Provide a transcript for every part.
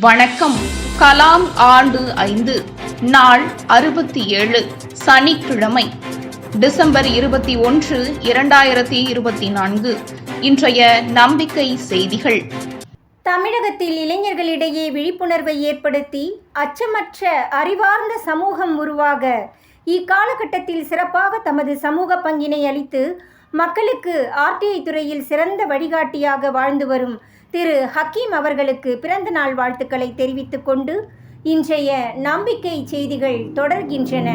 வணக்கம். கலாம் ஆண்டு ஐந்து நாள் அறுபத்தி ஏழு சனிக்கிழமை டிசம்பர் இருபத்தி ஒன்று இரண்டாயிரத்தி இருபத்தி நான்கு இன்றைய நம்பிக்கை செய்திகள். தமிழகத்தில் இளைஞர்களிடையே விழிப்புணர்வை ஏற்படுத்தி அச்சமற்ற அறிவார்ந்த சமூகம் உருவாக இக்காலகட்டத்தில் சிறப்பாக தமது சமூக பங்கினை அளித்து மக்களுக்கு ஆர்டிஐ துறையில் சிறந்த வழிகாட்டியாக வாழ்ந்து வரும் திரு ஹக்கீம் அவர்களுக்கு பிறந்த நாள் வாழ்த்துக்களை தெரிவித்துக் கொண்டு இன்றைய நம்பிக்கை செய்திகள் தொடர்கின்றன.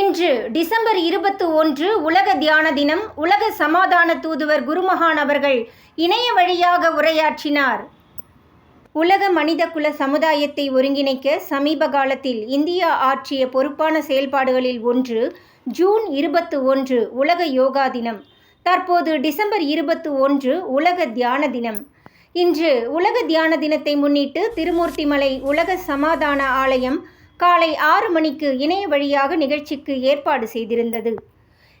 இன்று டிசம்பர் இருபத்தி ஒன்று உலக தியான தினம் உலக சமாதான தூதுவர் குருமகான் அவர்கள் இணைய வழியாக உரையாற்றினார். உலக மனிதகுல சமுதாயத்தை ஒருங்கிணைக்க சமீப காலத்தில் இந்தியா ஆற்றிய பொறுப்பான செயல்பாடுகளில் ஒன்று ஜூன் இருபத்து ஒன்று உலக யோகா தினம். தற்போது டிசம்பர் இருபத்து ஒன்று உலக தியான தினம். இன்று உலக தியான தினத்தை முன்னிட்டு திருமூர்த்திமலை உலக சமாதான ஆலயம் காலை ஆறு மணிக்கு இணைய வழியாக நிகழ்ச்சிக்கு ஏற்பாடு செய்திருந்தது.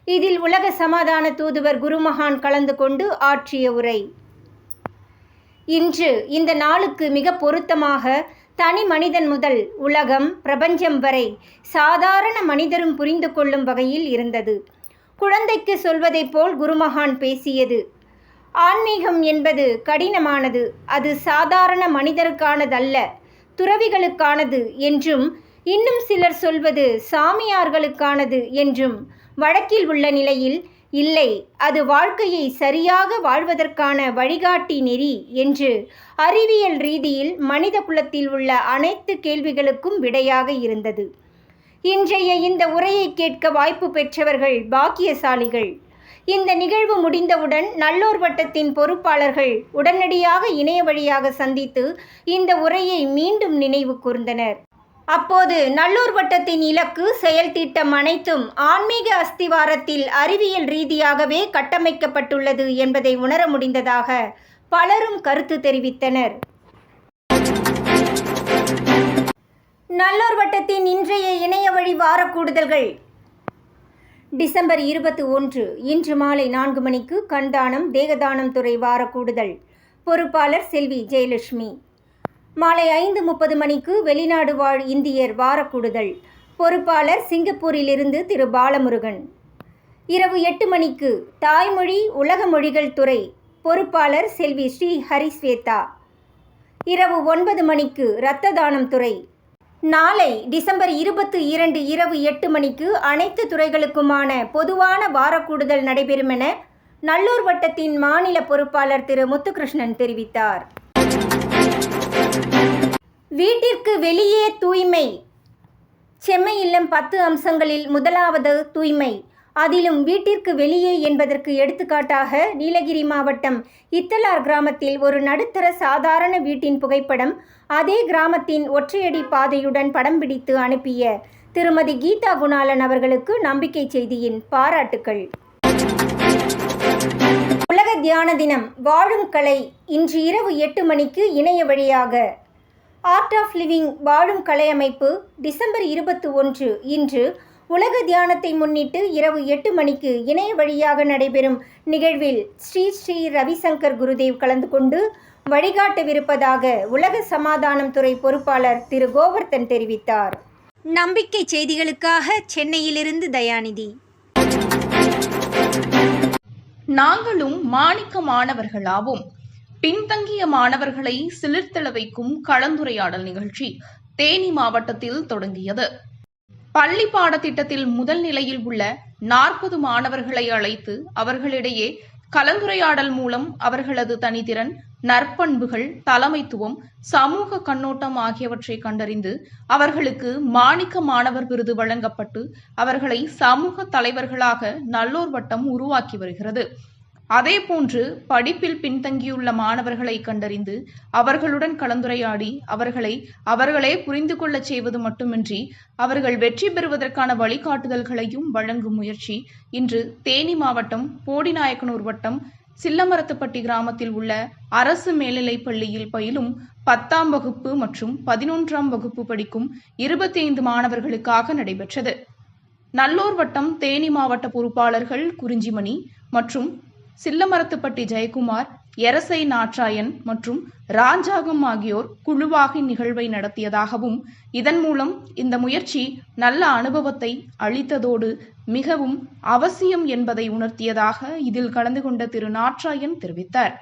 இதில் உலக சமாதான தூதுவர் குருமகான் கலந்து கொண்டு ஆற்றிய உரை. இன்று இந்த நாளுக்கு மிக பொருத்தமாக தனி மனிதன் முதல் உலகம் பிரபஞ்சம் வரை சாதாரண மனிதரும் புரிந்து கொள்ளும் வகையில் இருந்தது. குழந்தைக்கு சொல்வதைப் போல் குருமகான் பேசியது. ஆன்மீகம் என்பது கடினமானது. அது சாதாரண மனிதருக்கானதல்ல துறவிகளுக்கானது என்றும் இன்னும் சிலர் சொல்வது சாமியார்களுக்கானது என்றும் வழக்கில் உள்ள நிலையில் இல்லை அது வாழ்க்கையை சரியாக வாழ்வதற்கான வழிகாட்டி நெறி என்று அறிவியல் ரீதியில் மனித குலத்தில் உள்ள அனைத்து கேள்விகளுக்கும் விடையாக இருந்தது. இன்றைய இந்த உரையை கேட்க வாய்ப்பு பெற்றவர்கள் பாக்கியசாலிகள். இந்த நிகழ்வு முடிந்தவுடன் நல்லோர் வட்டத்தின் பொறுப்பாளர்கள் உடனடியாக இணைய வழியாக சந்தித்து இந்த உரையை மீண்டும் நினைவு கூர்ந்தனர். அப்போது நல்லூர் வட்டத்தின் இலக்கு செயல் திட்டம் அனைத்தும் ஆன்மீக அஸ்திவாரத்தில் அறிவியல் ரீதியாகவே கட்டமைக்கப்பட்டுள்ளது என்பதை உணர முடிந்ததாக பலரும் கருத்து தெரிவித்தனர். நல்லூர் வட்டத்தின் இன்றைய கூடுதல்கள். டிசம்பர் இருபத்தி ஒன்று இன்று மாலை நான்கு மணிக்கு கண்தானம் தேகதானம் துறை வார கூடுதல். பொறுப்பாளர் செல்வி ஜெயலட்சுமி. மாலை ஐந்து முப்பது மணிக்கு வெளிநாடு வாழ் இந்தியர் வாரக்கூடுதல் பொறுப்பாளர் சிங்கப்பூரிலிருந்து திரு பாலமுருகன். இரவு எட்டு மணிக்கு தாய்மொழி உலக மொழிகள் துறை. பொறுப்பாளர் செல்வி ஸ்ரீ ஹரிஸ்வேதா. இரவு ஒன்பது மணிக்கு இரத்த தானம் துறை. நாளை டிசம்பர் இருபத்தி இரண்டு இரவு எட்டு மணிக்கு அனைத்து துறைகளுக்குமான பொதுவான வாரக்கூடுதல் நடைபெறும் என நல்லூர் வட்டத்தின் மாநில பொறுப்பாளர் திரு முத்துகிருஷ்ணன் தெரிவித்தார். வீட்டிற்கு வெளியே தூய்மை. செம்மை இல்லம் பத்து அம்சங்களில் முதலாவது தூய்மை. அதிலும் வீட்டிற்கு வெளியே என்பதற்கு எடுத்துக்காட்டாக நீலகிரி மாவட்டம் இத்தலார் கிராமத்தில் ஒரு நடுத்தர சாதாரண வீட்டின் புகைப்படம் அதே கிராமத்தின் ஒற்றையடி பாதையுடன் படம் பிடித்து அனுப்பிய திருமதி கீதா குணாலன் அவர்களுக்கு நம்பிக்கை செய்தியின் பாராட்டுக்கள். உலக தியான தினம் வாழும் கலை இன்று இரவு எட்டு மணிக்கு இணைய வழியாக. ஆர்ட் ஆஃப் லிவிங் வாழும் கலை அமைப்பு டிசம்பர் இருபத்தி ஒன்று இன்று உலக தியானத்தை முன்னிட்டு இரவு எட்டு மணிக்கு இணைய வழியாக நடைபெறும் நிகழ்வில் ஸ்ரீ ஸ்ரீ ரவிசங்கர் குருதேவ் கலந்து கொண்டு வழிகாட்டவிருப்பதாக உலக சமாதானம் துறை பொறுப்பாளர் திரு கோவர்த்தன் தெரிவித்தார். நம்பிக்கை செய்திகளுக்காக சென்னையிலிருந்து தயாநிதி. நாங்களும் மாணிக்க மாணவர்களாவோம் பின்தங்கிய மாணவர்களை சிலிர்த்தெழ வைக்கும் கலந்துரையாடல் நிகழ்ச்சி தேனி மாவட்டத்தில் தொடங்கியது. பள்ளி பாடத்திட்டத்தில் முதல் நிலையில் உள்ள நாற்பது மாணவர்களை அழைத்து அவர்களிடையே கலந்துரையாடல் மூலம் அவர்களது தனித்திறன் நற்பண்புகள் தலைமைத்துவம் சமூக கண்ணோட்டம் ஆகியவற்றை கண்டறிந்து அவர்களுக்கு மாணிக்க மாணவர் விருது வழங்கப்பட்டு அவர்களை சமூக தலைவர்களாக நல்லோர் வட்டம் உருவாக்கி வருகிறது. அதேபோன்று படிப்பில் பின்தங்கியுள்ள மாணவர்களை கண்டறிந்து அவர்களுடன் கலந்துரையாடி அவர்களை அவர்களே புரிந்து கொள்ளச் செய்வது மட்டுமின்றி அவர்கள் வெற்றி பெறுவதற்கான வழிகாட்டுதல்களையும் வழங்கும் முயற்சி இன்று தேனி மாவட்டம் போடிநாயக்கனூர் வட்டம் சில்லமரத்துப்பட்டி கிராமத்தில் உள்ள அரசு மேல்நிலைப் பள்ளியில் பயிலும் பத்தாம் வகுப்பு மற்றும் பதினொன்றாம் வகுப்பு படிக்கும் இருபத்தி ஐந்து மாணவர்களுக்காக நடைபெற்றது. நல்லூர் வட்டம் தேனி மாவட்ட பொறுப்பாளர்கள் குறிஞ்சிமணி மற்றும் சில்லமரத்துப்பட்டி ஜெயக்குமார் எரசை நாட்ராயன் மற்றும் ராஜாகம் ஆகியோர் குழுவாக நிகழ்வை நடத்தியதாகவும் இதன் மூலம் இந்த முயற்சி நல்ல அனுபவத்தை அளித்ததோடு மிகவும் அவசியம் என்பதை உணர்த்தியதாக இதில் கலந்து கொண்ட திரு நாற்றாயன் தெரிவித்தார்.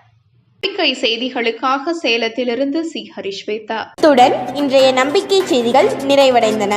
நம்பிக்கை செய்திகளுக்காக சேலத்திலிருந்து சி. ஹரிஷ்வேதா. இன்றைய நம்பிக்கை செய்திகள் நிறைவடைந்தன.